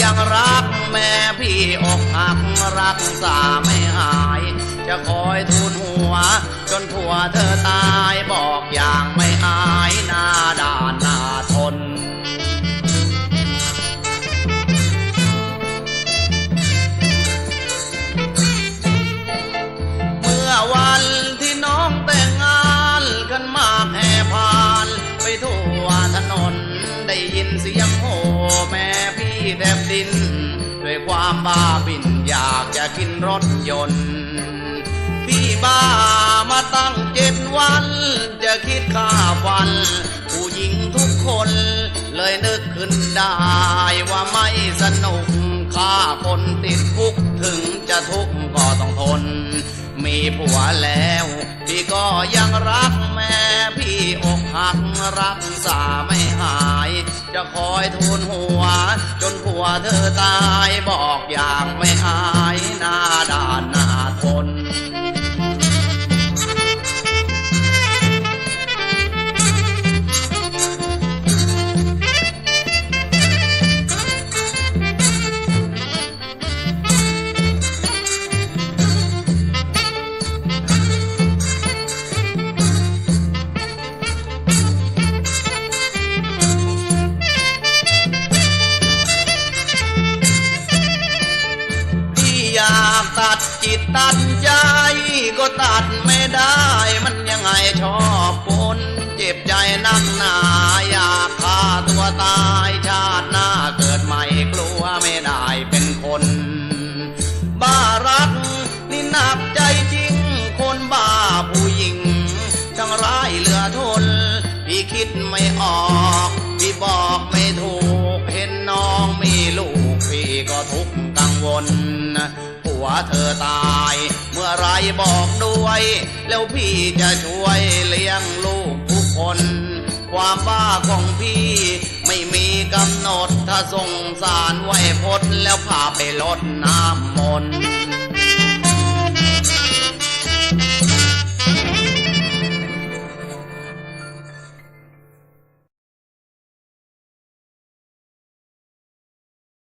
ยังรักแม่พี่อกหักรักษาไม่หาย จะคอยทูนหัว จนผัวเธอตายบอกอย่างไม่อายหน้าด่านหน้าทนเมื่อวันที่น้องแต่งงานกันมากแห่พาน ไปทั่วถนน ได้ยินเสียงโห่แม่พี่แความบ้าบินอยากจะกินรถยนต์ พี่บ้ามาตั้งเจ็ดวัน จะคิดค่าฟัน ผู้หญิงทุกคนเลยนึกขึ้นได้ว่าไม่สนุกฆ่าคนติดคุกถึงจะทุกข์ก็ต้องทน มีผัวแล้วพี่ก็ยังรักแม่พี่อกหักรักษาไม่หาย จะคอยทูลหัว วเธอตายบอกอย่างไม่อาย ดจิตตัดใจก็ตัดไม่ได้มันยังไงชอบคนเจ็บใจนักหนาอยากฆ่าตัวตายชาติหน้าเกิดใหม่กลัวไม่ได้เป็นคน บ้ารักนี่หนักใจจริง คนบ้าผู้หญิงทั้งร้ายเหลือทน พี่คิดไม่ออกพี่บอกไม่ถูกเห็นน้องมีลูกพี่ก็ทุกข์กังวล วเธอตาย เมื่อไรบอกด้วย แล้วพี่จะช่วยเลี้ยงลูกทุกคน ความบ้าของพี่ไม่มีกำหนดถ้าสงสารไว้พดแล้วพาไปลดน้ำมนต์